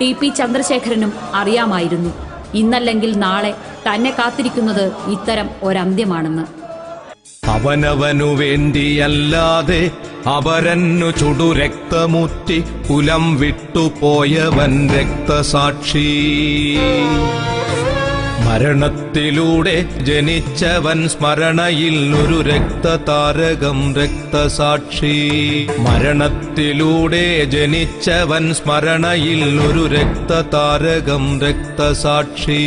T P ചന്ദ്രശേഖരനും അറിയാമായിരുന്നു. ഇന്നല്ലെങ്കിൽ നാളെ തന്നെ കാത്തിരിക്കുന്നത് ഇത്തരം ഒരന്ത്യമാണെന്ന്. അവനവനു വേണ്ടിയല്ലാതെ അപരന്നു ചുടു രക്തമൂറ്റി കുലം വിട്ടുപോയവൻ രക്തസാക്ഷി. മരണത്തിലൂടെ ജനിച്ചവൻ സ്മരണയിൽ ഒരു രക്തതാരകം രക്തസാക്ഷി. മരണത്തിലൂടെ ജനിച്ചവൻ സ്മരണയിൽ ഒരു രക്തതാരകം രക്തസാക്ഷി.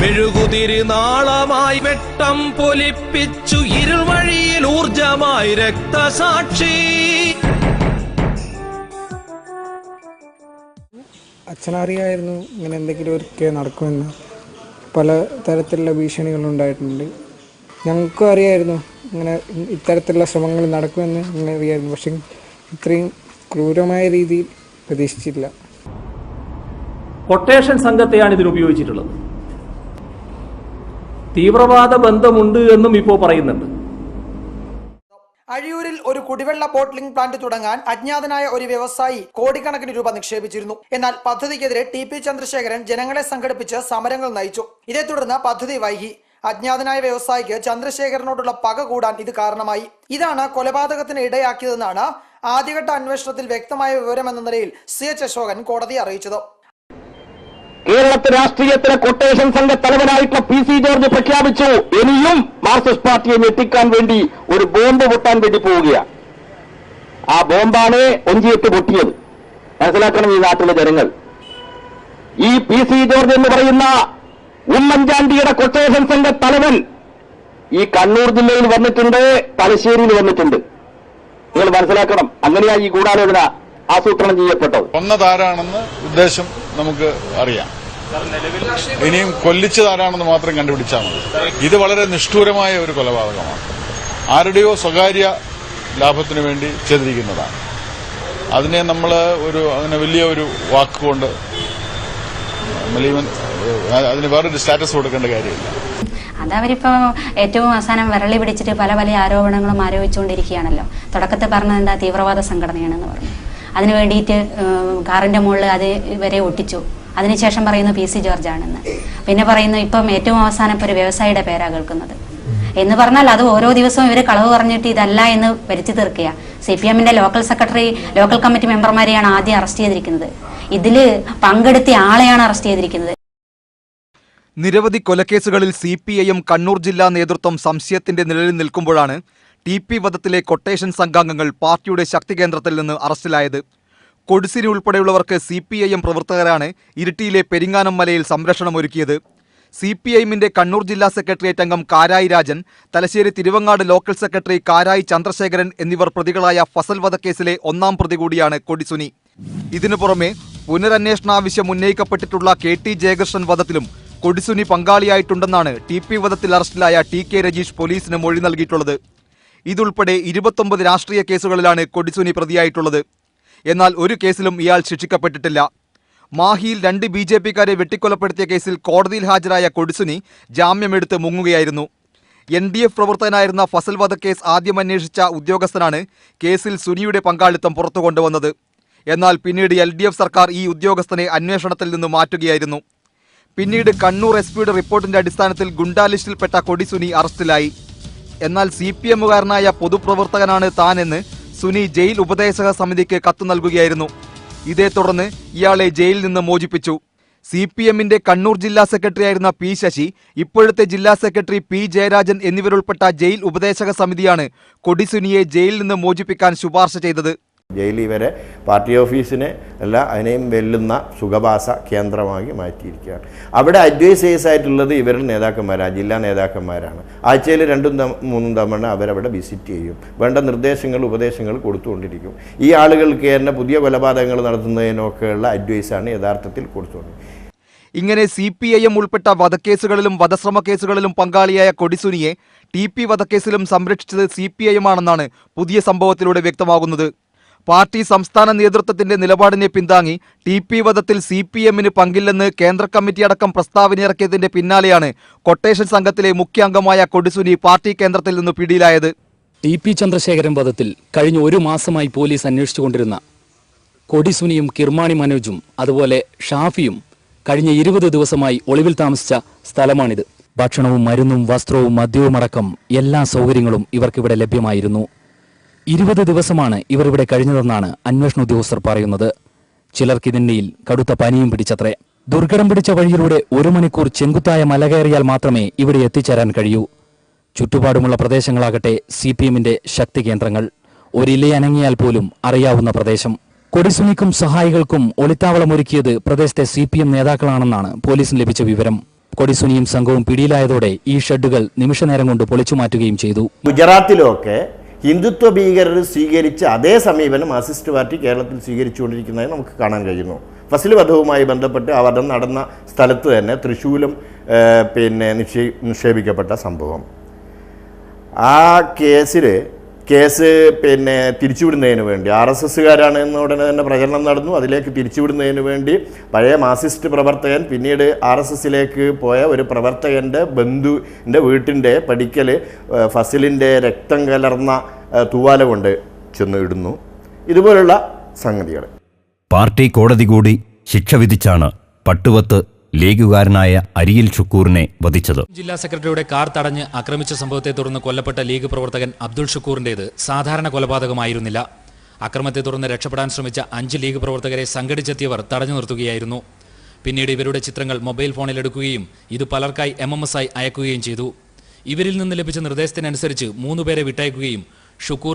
മെഴുകുതിരിനാളമായി വെട്ടം പൊലിപ്പിച്ചു ഇരുവഴിയിൽ ഊർജമായി രക്തസാക്ഷി. അച്ഛനറിയായിരുന്നു ഇങ്ങനെ എന്തെങ്കിലും ഒക്കെ നടക്കുമെന്ന്. പല തരത്തിലുള്ള ഭീഷണികളുണ്ടായിട്ടുണ്ട്. ഞങ്ങൾക്കും അറിയായിരുന്നു ഇങ്ങനെ ഇത്തരത്തിലുള്ള ശ്രമങ്ങൾ നടക്കുമെന്ന് അങ്ങനെ അറിയായിരുന്നു. പക്ഷെ ഇത്രയും ക്രൂരമായ രീതിയിൽ പ്രതീക്ഷിച്ചില്ല. കൊട്ടേഷൻ സംഘത്തെയാണ് ഇതിന് ഉപയോഗിച്ചിട്ടുള്ളത്. തീവ്രവാദ ബന്ധമുണ്ട് എന്നും ഇപ്പോൾ പറയുന്നുണ്ട്. അഴിയൂരിൽ ഒരു കുടിവെള്ള ബോട്ട്ലിംഗ് പ്ലാന്റ് തുടങ്ങാൻ അജ്ഞാതനായ ഒരു വ്യവസായി കോടിക്കണക്കിന് രൂപ നിക്ഷേപിച്ചിരുന്നു. എന്നാൽ പദ്ധതിക്കെതിരെ ടി പി ചന്ദ്രശേഖരൻ ജനങ്ങളെ സംഘടിപ്പിച്ച് സമരങ്ങൾ നയിച്ചു. ഇതേ തുടർന്ന് പദ്ധതി വൈകി. അജ്ഞാതനായ വ്യവസായിക്ക് ചന്ദ്രശേഖരനോടുള്ള പക കൂടാൻ ഇത് കാരണമായി. ഇതാണ് കൊലപാതകത്തിന് ഇടയാക്കിയതെന്നാണ് ആദ്യഘട്ട അന്വേഷണത്തിൽ വ്യക്തമായ വിവരമെന്ന നിലയിൽ സി എച്ച് അശോകൻ കോടതിയെ അറിയിച്ചത്. കേരളത്തെ രാഷ്ട്രീയത്തിലെ കൊട്ടേഷൻ സംഘ തലവനായിട്ടുള്ള പി സി ജോർജ് പ്രഖ്യാപിച്ചു. ഇനിയും മാർക്സിസ്റ്റ് പാർട്ടിയെ ഞെട്ടിക്കാൻ വേണ്ടി ഒരു ബോംബ് പൊട്ടാൻ വേണ്ടി പോവുകയാണ്. ആ ബോംബാണ് ഒഞ്ചിയിട്ട് പൊട്ടിയത്. മനസ്സിലാക്കണം ഈ നാട്ടിലെ ജനങ്ങൾ. ഈ പി സി ജോർജ് എന്ന് പറയുന്ന ഉമ്മൻചാണ്ടിയുടെ കൊട്ടേഷൻ സംഘ തലവൻ ഈ കണ്ണൂർ ജില്ലയിൽ വന്നിട്ടുണ്ട് തലശ്ശേരിയിൽ വന്നിട്ടുണ്ട്. നിങ്ങൾ മനസ്സിലാക്കണം അങ്ങനെയാ ഈ ഗൂഢാലോചന ആസൂത്രണം ചെയ്യപ്പെട്ടത്. ഒന്നതാരാണെന്ന് ഉദ്ദേശം നമുക്ക് അറിയാം. ഇനിയും കൊല്ലിച്ചതാരാണെന്ന് മാത്രം കണ്ടുപിടിച്ചാൽ മതി. ഇത് വളരെ നിഷ്ഠൂരമായ ഒരു കൊലപാതകമാണ്. ആരുടെയോ സ്വകാര്യ ലാഭത്തിന് വേണ്ടി ചെയ്തിരിക്കുന്നതാണ്. അതിനെ നമ്മൾ ഒരു അങ്ങനെ വലിയ ഒരു വാക്കുകൊണ്ട് മലീവൻ അതിന് വേറൊരു സ്റ്റാറ്റസ് കൊടുക്കേണ്ട കാര്യമില്ല. അതവരിപ്പോ ഏറ്റവും അവസാനം വിരളി പിടിച്ചിട്ട് പല പല ആരോപണങ്ങളും ആരോപിച്ചുകൊണ്ടിരിക്കുകയാണല്ലോ. തുടക്കത്തിൽ പറഞ്ഞത് എന്താ? തീവ്രവാദ സംഘടനയാണെന്ന് പറഞ്ഞു. അതിനു വേണ്ടിയിട്ട് കാറിന്റെ മുകളിൽ അത് വരെ ഒട്ടിച്ചു. അതിനുശേഷം പറയുന്നു പി സി ജോർജ് ആണെന്ന് പിന്നെ പറയുന്നു ഇപ്പം ഏറ്റവും അവസാനം ഇപ്പൊ ഒരു വ്യവസായിയുടെ പേരാ കേൾക്കുന്നത്. എന്ന് പറഞ്ഞാൽ അത് ഓരോ ദിവസവും ഇവർ കളവ് പറഞ്ഞിട്ട് ഇതല്ല എന്ന് വരുത്തി തീർക്കുക. സി പി എമ്മിന്റെ ലോക്കൽ സെക്രട്ടറി ലോക്കൽ കമ്മിറ്റി മെമ്പർമാരെയാണ് ആദ്യം അറസ്റ്റ് ചെയ്തിരിക്കുന്നത്. ഇതിൽ പങ്കെടുത്തിയ ആളെയാണ് അറസ്റ്റ് ചെയ്തിരിക്കുന്നത്. നിരവധി കൊലക്കേസുകളിൽ C P I M Kannur ജില്ലാ നേതൃത്വം സംശയത്തിന്റെ നിലയിൽ നിൽക്കുമ്പോഴാണ് ടി പി വധത്തിലെ കൊട്ടേഷൻ സംഘാംഗങ്ങൾ പാർട്ടിയുടെ ശക്തി കേന്ദ്രത്തിൽ നിന്ന് അറസ്റ്റിലായത്. കൊടുസിനി ഉൾപ്പെടെയുള്ളവർക്ക് സി പി ഐ എം പ്രവർത്തകരാണ് ഇരിട്ടിയിലെ പെരിങ്ങാനം മലയിൽ സംരക്ഷണം ഒരുക്കിയത് സി പി ഐഎമ്മിന്റെ കണ്ണൂർ ജില്ലാ സെക്രട്ടേറിയറ്റ് അംഗം കാരായി രാജൻ തലശ്ശേരി തിരുവങ്ങാട് ലോക്കൽ സെക്രട്ടറി കാരായി ചന്ദ്രശേഖരൻ എന്നിവർ പ്രതികളായ ഫസൽ വധക്കേസിലെ ഒന്നാം പ്രതി കൂടിയാണ് കൊടിസുനി. ഇതിനു പുറമെ പുനരന്വേഷണാവശ്യം ഉന്നയിക്കപ്പെട്ടിട്ടുള്ള കെ ടി ജയകൃഷ്ണൻ വധത്തിലും കൊടിസുനി പങ്കാളിയായിട്ടുണ്ടെന്നാണ് ടി പി വധത്തിൽ അറസ്റ്റിലായ ടി കെ രജീഷ് പോലീസിന് മൊഴി നൽകിയിട്ടുള്ളത്. ഇതുൾപ്പെടെ ഇരുപത്തൊമ്പത് രാഷ്ട്രീയ കേസുകളിലാണ് കൊടിസുനി പ്രതിയായിട്ടുള്ളത്. എന്നാൽ ഒരു കേസിലും ഇയാൾ ശിക്ഷിക്കപ്പെട്ടിട്ടില്ല. മാഹിയിൽ രണ്ട് ബി ജെ പിക്കാരെ വെട്ടിക്കൊലപ്പെടുത്തിയ കേസിൽ കോടതിയിൽ ഹാജരായ കൊടിസുനി ജാമ്യമെടുത്ത് മുങ്ങുകയായിരുന്നു. എൻ ഡി എഫ് പ്രവർത്തകനായിരുന്ന ഫസൽ വധക്കേസ് ആദ്യം അന്വേഷിച്ച ഉദ്യോഗസ്ഥനാണ് കേസിൽ സുനിയുടെ പങ്കാളിത്തം പുറത്തു കൊണ്ടുവന്നത് എന്നാൽ പിന്നീട് എൽ ഡി എഫ് സർക്കാർ ഈ ഉദ്യോഗസ്ഥനെ അന്വേഷണത്തിൽ നിന്ന് മാറ്റുകയായിരുന്നു. പിന്നീട് കണ്ണൂർ എസ് പിയുടെ റിപ്പോർട്ടിന്റെ അടിസ്ഥാനത്തിൽ ഗുണ്ടാ ലിസ്റ്റിൽപ്പെട്ട കൊടിസുനി അറസ്റ്റിലായി. എന്നാൽ സി പി എമ്മുകാരനായ പൊതുപ്രവർത്തകനാണ് താനെന്ന് സുനി ജയിൽ ഉപദേശക സമിതിക്ക് കത്ത് നൽകുകയായിരുന്നു. ഇതേ തുടർന്ന് ഇയാളെ ജയിലിൽ നിന്ന് മോചിപ്പിച്ചു. സി പി എമ്മിന്റെ കണ്ണൂർ ജില്ലാ സെക്രട്ടറിയായിരുന്ന പി ശശി ഇപ്പോഴത്തെ ജില്ലാ സെക്രട്ടറി പി ജയരാജൻ എന്നിവരുൾപ്പെട്ട ജയിൽ ഉപദേശക സമിതിയാണ് കൊടിസുനിയെ ജയിലിൽ നിന്ന് മോചിപ്പിക്കാൻ ശുപാർശ ചെയ്തത്. ജയിലിൽ വരെ പാർട്ടി ഓഫീസിനെ അല്ല അതിനെയും വെല്ലുന്ന സുഖവാസ കേന്ദ്രമാക്കി മാറ്റിയിരിക്കുകയാണ്. അവിടെ അഡ്വൈസേഴ്സ് ആയിട്ടുള്ളത് ഇവരുടെ നേതാക്കന്മാരാണ് ജില്ലാ നേതാക്കന്മാരാണ്. ആഴ്ചയിൽ രണ്ടും മൂന്നും തവണ അവരവിടെ വിസിറ്റ് ചെയ്യും. വേണ്ട നിർദ്ദേശങ്ങൾ ഉപദേശങ്ങൾ കൊടുത്തുകൊണ്ടിരിക്കും. ഈ ആളുകൾക്ക് തന്നെ പുതിയ കൊലപാതകങ്ങൾ നടത്തുന്നതിനൊക്കെയുള്ള അഡ്വൈസാണ് യഥാർത്ഥത്തിൽ കൊടുത്തുകൊണ്ടിരിക്കുന്നത്. ഇങ്ങനെ സി പി ഐ എം ഉൾപ്പെട്ട വധക്കേസുകളിലും വധശ്രമ കേസുകളിലും പങ്കാളിയായ കൊടിസുനിയെ ടി പി വധക്കേസിലും സംരക്ഷിച്ചത് സി പി ഐ എം ആണെന്നാണ് പുതിയ സംഭവത്തിലൂടെ വ്യക്തമാകുന്നത്. പാർട്ടി സംസ്ഥാന നേതൃത്വത്തിന്റെ നിലപാടിനെ പിന്താങ്ങി ടി പി വധത്തിൽ സി പി എമ്മിന് പങ്കില്ലെന്ന് കേന്ദ്ര കമ്മിറ്റി അടക്കം പ്രസ്താവന പ്രസ്താവനയിറക്കിയതിന്റെ പിന്നാലെയാണ് കൊട്ടേഷൻ സംഘത്തിലെ മുഖ്യ അംഗമായ കൊടിസുനി പാർട്ടി കേന്ദ്രത്തിൽ നിന്ന് പിടിയിലായത്. ടി പി ചന്ദ്രശേഖരൻ വധത്തിൽ കഴിഞ്ഞ ഒരു മാസമായി പോലീസ് അന്വേഷിച്ചുകൊണ്ടിരുന്ന കൊടിസുനിയും കിർമാണി മനോജും അതുപോലെ ഷാഫിയും കഴിഞ്ഞ ഇരുപത് ദിവസമായി ഒളിവിൽ താമസിച്ച സ്ഥലമാണിത്. ഭക്ഷണവും മരുന്നും വസ്ത്രവും മദ്യവുമടക്കം എല്ലാ സൗകര്യങ്ങളും ഇവർക്കിവിടെ ലഭ്യമായിരുന്നു. ഇരുപത് ദിവസമാണ് ഇവർ ഇവിടെ കഴിഞ്ഞതെന്നാണ് അന്വേഷണ ഉദ്യോഗസ്ഥർ പറയുന്നത്. ചിലർക്കിതിനിടയിൽ കടുത്ത പനിയും പിടിച്ചത്രേ. ദുർഘടം പിടിച്ച വഴിയിലൂടെ ഒരു മണിക്കൂർ ചെങ്കുത്തായ മല കയറിയാൽ മാത്രമേ ഇവിടെ എത്തിച്ചേരാൻ കഴിയൂ. ചുറ്റുപാടുമുള്ള പ്രദേശങ്ങളാകട്ടെ സി പി എമ്മിന്റെ ശക്തി കേന്ദ്രങ്ങൾ. ഒരിലയനങ്ങിയാൽ പോലും അറിയാവുന്ന പ്രദേശം. കൊടിസുനിക്കും സഹായികൾക്കും ഒളിത്താവളമൊരുക്കിയത് പ്രദേശത്തെ സി പി എം നേതാക്കളാണെന്നാണ് പോലീസിന് ലഭിച്ച വിവരം. കൊടിസുനിയും സംഘവും പിടിയിലായതോടെ ഈ ഷെഡുകൾ നിമിഷനേരം കൊണ്ട് പൊളിച്ചു മാറ്റുകയും ചെയ്തു. ഗുജറാത്തിലുമൊക്കെ ഹിന്ദുത്വ ഭീകരർ സ്വീകരിച്ച അതേ സമീപനം മാർസിസ്റ്റ് പാർട്ടി കേരളത്തിൽ സ്വീകരിച്ചുകൊണ്ടിരിക്കുന്നതായി നമുക്ക് കാണാൻ കഴിയുന്നു. ഫസൽ വധവുമായി ബന്ധപ്പെട്ട് ആ നടന്ന സ്ഥലത്ത് തന്നെ തൃശ്ശൂലം പിന്നെ നിക്ഷേ നിക്ഷേപിക്കപ്പെട്ട സംഭവം. ആ കേസിൽ കേസ് പിന്നെ തിരിച്ചുവിടുന്നതിന് വേണ്ടി. ആർ എസ് എസ്സുകാരാണ് എന്ന് ഉടനെ തന്നെ പ്രചരണം നടന്നു. അതിലേക്ക് തിരിച്ചുവിടുന്നതിന് വേണ്ടി പഴയ മാർസിസ്റ്റ് പ്രവർത്തകൻ പിന്നീട് ആർ എസ് എസിലേക്ക് പോയ ഒരു പ്രവർത്തകന്റെ ബന്ധുവിന്റെ വീട്ടിന്റെ പടിക്കൽ ഏഹ്, ഫസിലിന്റെ രക്തം കലർന്ന തൂവാല കൊണ്ട് ചെന്ന് ഇടുന്നു ഇതുപോലുള്ള സംഗതികൾ പാർട്ടി കോടതി കൂടി ശിക്ഷ വിധിച്ചാണ് പട്ടുവത്ത് ലീഗുകാരനായ അരിയിൽ ഷുക്കൂറിനെ വധിച്ചത്. ജില്ലാ സെക്രട്ടറിയുടെ കാർ തടഞ്ഞ് ആക്രമിച്ച സംഭവത്തെ തുടർന്ന് കൊല്ലപ്പെട്ട ലീഗ് പ്രവർത്തകൻ അബ്ദുൾ ഷുക്കൂറിന്റേത് സാധാരണ കൊലപാതകമായിരുന്നില്ല. അക്രമത്തെ തുടർന്ന് രക്ഷപ്പെടാൻ ശ്രമിച്ച അഞ്ച് ലീഗ് പ്രവർത്തകരെ സംഘടിച്ചെത്തിയവർ തടഞ്ഞു നിർത്തുകയായിരുന്നു. പിന്നീട് ഇവരുടെ ചിത്രങ്ങൾ മൊബൈൽ ഫോണിൽ എടുക്കുകയും ഇത് പലർക്കായി എം എം എസ് ആയി അയക്കുകയും ചെയ്തു. ഇവരിൽ നിന്ന് ലഭിച്ച നിർദ്ദേശത്തിനനുസരിച്ച് മൂന്നുപേരെ വിട്ടയക്കുകയും ഷുക്കൂർ